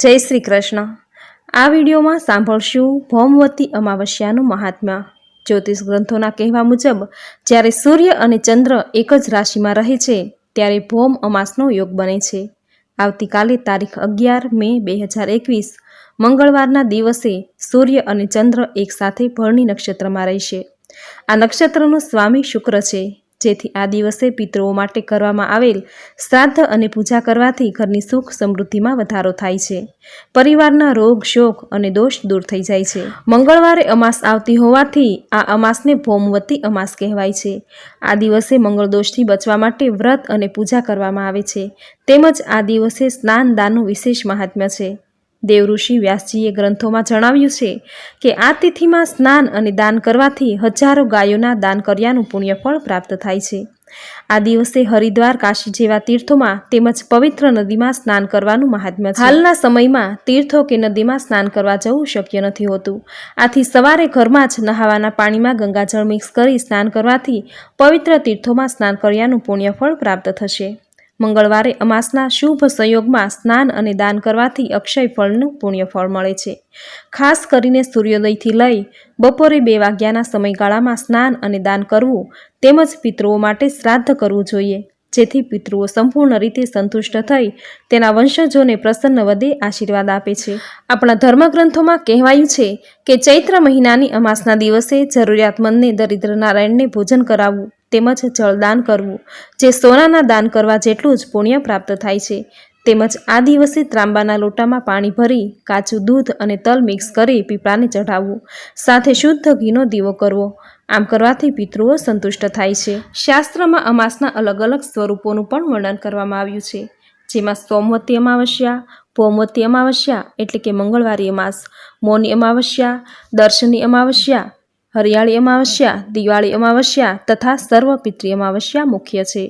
જય શ્રી કૃષ્ણ. આ વિડીયોમાં સાંભળશું ભૌમવતી અમાવસ્યાનું મહાત્મ્ય. જ્યોતિષ ગ્રંથોના કહેવા મુજબ, જ્યારે સૂર્ય અને ચંદ્ર એક જ રાશિમાં રહે છે, ત્યારે ભૌમ અમાસનો યોગ બને છે. આવતીકાલે તારીખ અગિયાર મે બે હજાર એકવીસ, મંગળવારના દિવસે સૂર્ય અને ચંદ્ર એકસાથે ભરણી નક્ષત્રમાં રહેશે. આ નક્ષત્રનો સ્વામી શુક્ર છે. જેથી આ દિવસે પિતૃઓ માટે કરવામાં આવેલ શ્રાદ્ધ અને પૂજા કરવાથી ઘરની સુખ સમૃદ્ધિમાં વધારો થાય છે. પરિવારના રોગ, શોક અને દોષ દૂર થઈ જાય છે. મંગળવારે અમાસ આવતી હોવાથી આ અમાસને ભૌમવતી અમાસ કહેવાય છે. આ દિવસે મંગળ દોષથી બચવા માટે વ્રત અને પૂજા કરવામાં આવે છે. તેમજ આ દિવસે સ્નાન દાનનું વિશેષ મહાત્મ્ય છે. દેવઋષિ વ્યાસજીએ ગ્રંથોમાં જણાવ્યું છે કે આ તિથિમાં સ્નાન અને દાન કરવાથી હજારો ગાયોના દાન કર્યાનું પુણ્યફળ પ્રાપ્ત થાય છે. આ દિવસે હરિદ્વાર કાશી જેવા તીર્થોમાં તેમજ પવિત્ર નદીમાં સ્નાન કરવાનું મહાત્મ્ય હાલના સમયમાં તીર્થો કે નદીમાં સ્નાન કરવા જવું શક્ય નથી હોતું. આથી સવારે ઘરમાં જ નહાવાના પાણીમાં ગંગાજળ મિક્સ કરી સ્નાન કરવાથી પવિત્ર તીર્થોમાં સ્નાન કર્યાનું પુણ્યફળ પ્રાપ્ત થશે. મંગળવારે અમાસના શુભ સંયોગમાં સ્નાન અને દાન કરવાથી અક્ષય ફળનું પુણ્ય ફળ મળે છે. ખાસ કરીને સૂર્યોદયથી લઈ બપોરે બે વાગ્યાના સમયગાળામાં સ્નાન અને દાન કરવું તેમજ પિતૃઓ માટે શ્રાદ્ધ કરવું જોઈએ, જેથી પિતૃઓ સંપૂર્ણ રીતે સંતુષ્ટ થઈ તેના વંશજોને પ્રસન્ન વધે આશીર્વાદ આપે છે. આપણા ધર્મગ્રંથોમાં કહેવાયું છે કે ચૈત્ર મહિનાની અમાસના દિવસે જરૂરિયાતમંદને દરિદ્ર નારાયણને ભોજન કરાવવું તેમજ જળદાન કરવું, જે સોનાના દાન કરવા જેટલું જ પુણ્ય પ્રાપ્ત થાય છે. તેમજ આ દિવસે ત્રાંબાના લોટામાં પાણી ભરી, કાચું દૂધ અને તલ મિક્સ કરી પીપળાને ચઢાવવું, સાથે શુદ્ધ ઘીનો દીવો કરવો, આમ કરવાથી પિતૃઓ સંતુષ્ટ થાય છે. શાસ્ત્રમાં અમાસના અલગ અલગ સ્વરૂપોનું પણ વર્ણન કરવામાં આવ્યું છે. જેમાં સોમવતી અમાવસ્યા ભૌમવતી અમાવસ્યા એટલે કે મંગળવારી અમાસ, મૌની અમાવસ્યા, દર્શની અમાવસ્યા હરિયાળી અમાવસ્યા, દિવાળી અમાવસ્યા તથા સર્વપિતૃ અમાવસ્યા મુખ્ય છે.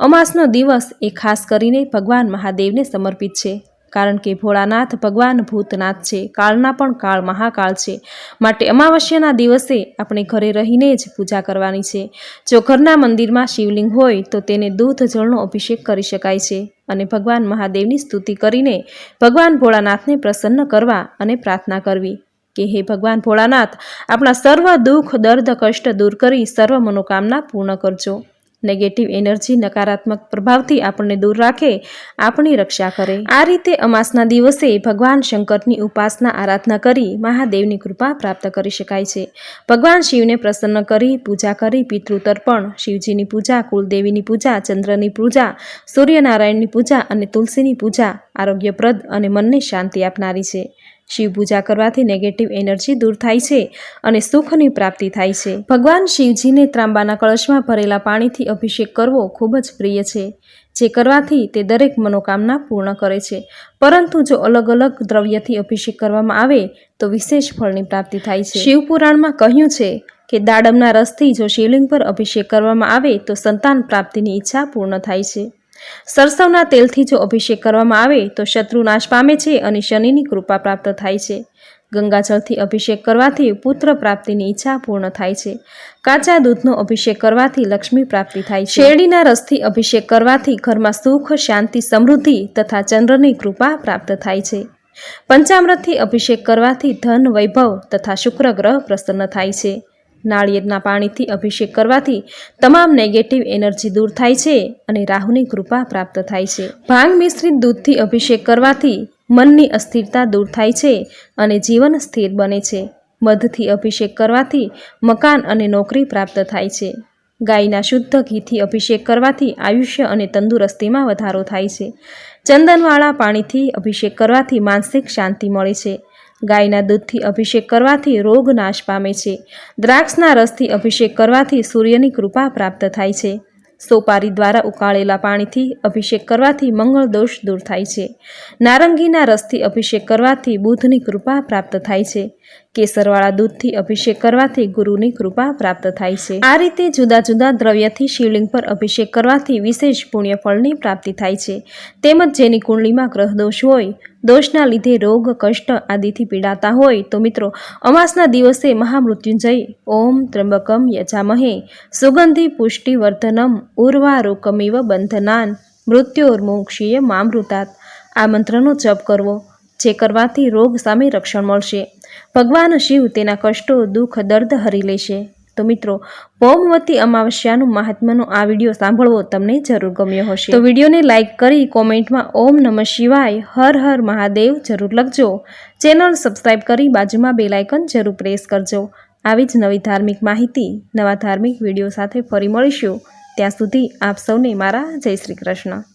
અમાસનો દિવસ એ ખાસ કરીને ભગવાન મહાદેવને સમર્પિત છે, કારણ કે ભોળાનાથ ભગવાન ભૂતનાથ છે, કાળના પણ કાળ મહાકાળ છે. માટે અમાવસ્યાના દિવસે આપણે ઘરે રહીને જ પૂજા કરવાની છે. જો ઘરના મંદિરમાં શિવલિંગ હોય તો તેને દૂધ જળનો અભિષેક કરી શકાય છે અને ભગવાન મહાદેવની સ્તુતિ કરીને ભગવાન ભોળાનાથને પ્રસન્ન કરવા અને પ્રાર્થના કરવી. કે હે ભગવાન ભોળાનાથ, આપણા સર્વ દુઃખ, દર્દ, કષ્ટ દૂર કરી સર્વ મનોકામના પૂર્ણ કરજો. નેગેટિવ એનર્જી નકારાત્મક પ્રભાવથી આપણને દૂર રાખે, આપણી રક્ષા કરે. આ રીતે અમાસના દિવસે ભગવાન શંકરની ઉપાસના આરાધના કરી મહાદેવની કૃપા પ્રાપ્ત કરી શકાય છે. ભગવાન શિવને પ્રસન્ન કરી, પૂજા કરી, પિતૃતર્પણ, શિવજીની પૂજા કુલદેવીની પૂજા, ચંદ્રની પૂજા, સૂર્યનારાયણની પૂજા અને તુલસીની પૂજા આરોગ્યપ્રદ અને મનને શાંતિ આપનારી છે. શિવ પૂજા કરવાથી નેગેટિવ એનર્જી દૂર થાય છે અને સુખની પ્રાપ્તિ થાય છે. ભગવાન શિવજીને ત્રાંબાના કળશમાં ભરેલા પાણીથી અભિષેક કરવો ખૂબ જ પ્રિય છે, જે કરવાથી તે દરેક મનોકામના પૂર્ણ કરે છે. પરંતુ જો અલગ અલગ દ્રવ્યથી અભિષેક કરવામાં આવે, તો વિશેષ ફળની પ્રાપ્તિ થાય છે. શિવપુરાણમાં કહ્યું છે કે દાડમના રસથી જો શિવલિંગ પર અભિષેક કરવામાં આવે, તો સંતાન પ્રાપ્તિની ઈચ્છા પૂર્ણ થાય છે. સરસવના તેલથી જો અભિષેક કરવામાં આવે, તો શત્રુ નાશ પામે છે અને શનિની કૃપા પ્રાપ્ત થાય છે. ગંગાજળથી અભિષેક કરવાથી પુત્ર પ્રાપ્તિની ઈચ્છા પૂર્ણ થાય છે. કાચા દૂધનો અભિષેક કરવાથી લક્ષ્મી પ્રાપ્તિ થાય છે. શેરડીના રસથી અભિષેક કરવાથી ઘરમાં સુખ, શાંતિ, સમૃદ્ધિ તથા ચંદ્રની કૃપા પ્રાપ્ત થાય છે. પંચામૃતથી અભિષેક કરવાથી ધન, વૈભવ તથા શુક્ર ગ્રહ પ્રસન્ન થાય છે. નાળિયેરના પાણીથી અભિષેક કરવાથી તમામ નેગેટિવ એનર્જી દૂર થાય છે અને રાહુની કૃપા પ્રાપ્ત થાય છે. ભાંગ મિશ્રિત દૂધથી અભિષેક કરવાથી મનની અસ્થિરતા દૂર થાય છે અને જીવન સ્થિર બને છે. મધથી અભિષેક કરવાથી મકાન અને નોકરી પ્રાપ્ત થાય છે. ગાયના શુદ્ધ ઘીથી અભિષેક કરવાથી આયુષ્ય અને તંદુરસ્તીમાં વધારો થાય છે. ચંદનવાળા પાણીથી અભિષેક કરવાથી માનસિક શાંતિ મળે છે. ગાયના દૂધથી અભિષેક કરવાથી રોગ નાશ પામે છે. દ્રાક્ષના રસથી અભિષેક કરવાથી સૂર્યની કૃપા પ્રાપ્ત થાય છે. સોપારી દ્વારા ઉકાળેલા પાણીથી અભિષેક કરવાથી મંગળ દોષ દૂર થાય છે. નારંગીના રસથી અભિષેક કરવાથી બુધની કૃપા પ્રાપ્ત થાય છે. કેસરવાળા દૂધથી અભિષેક કરવાથી ગુરુની કૃપા પ્રાપ્ત થાય છે. આ રીતે જુદા જુદા દ્રવ્યથી શિવલિંગ પર અભિષેક કરવાથી વિશેષ પુણ્યફળની પ્રાપ્તિ થાય છે. તેમજ જેની કુંડલીમાં ગ્રહદોષ હોય દોષના લીધે રોગ, કષ્ટ આદિથી પીડાતા હોય તો મિત્રો, અમાસના દિવસે મહામૃત્યુંજય. ઓમ ત્રંબકમ યજામહે. સુગંધી પુષ્ટિવર્ધનમ ઉર્વારોકમિવ બંધનાન. મૃત્યોર્મોક્ષીય મામૃતાત. આ મંત્રનો જપ કરવો, જે કરવાથી રોગ સામે રક્ષણ મળશે. ભગવાન શિવ તેના કષ્ટો, દુઃખ, દર્દ હરી લેશે. તો મિત્રો પૌમવતી અમાવસ્યાનું મહાત્માનો આ વીડિયો સાંભળવો તમને જરૂર ગમ્યો હશે. તો વિડીયોને લાઇક કરી કોમેન્ટમાં ઓમ નમઃ શિવાય, હર હર મહાદેવ જરૂર લખજો. ચેનલ સબસ્ક્રાઇબ કરી બાજુમાં બે આઇકન જરૂર પ્રેસ કરજો. આવી જ નવી ધાર્મિક માહિતી, નવા ધાર્મિક વીડિયો સાથે ફરી મળીશું. ત્યાં સુધી આપ સૌને મારા જય શ્રી કૃષ્ણ.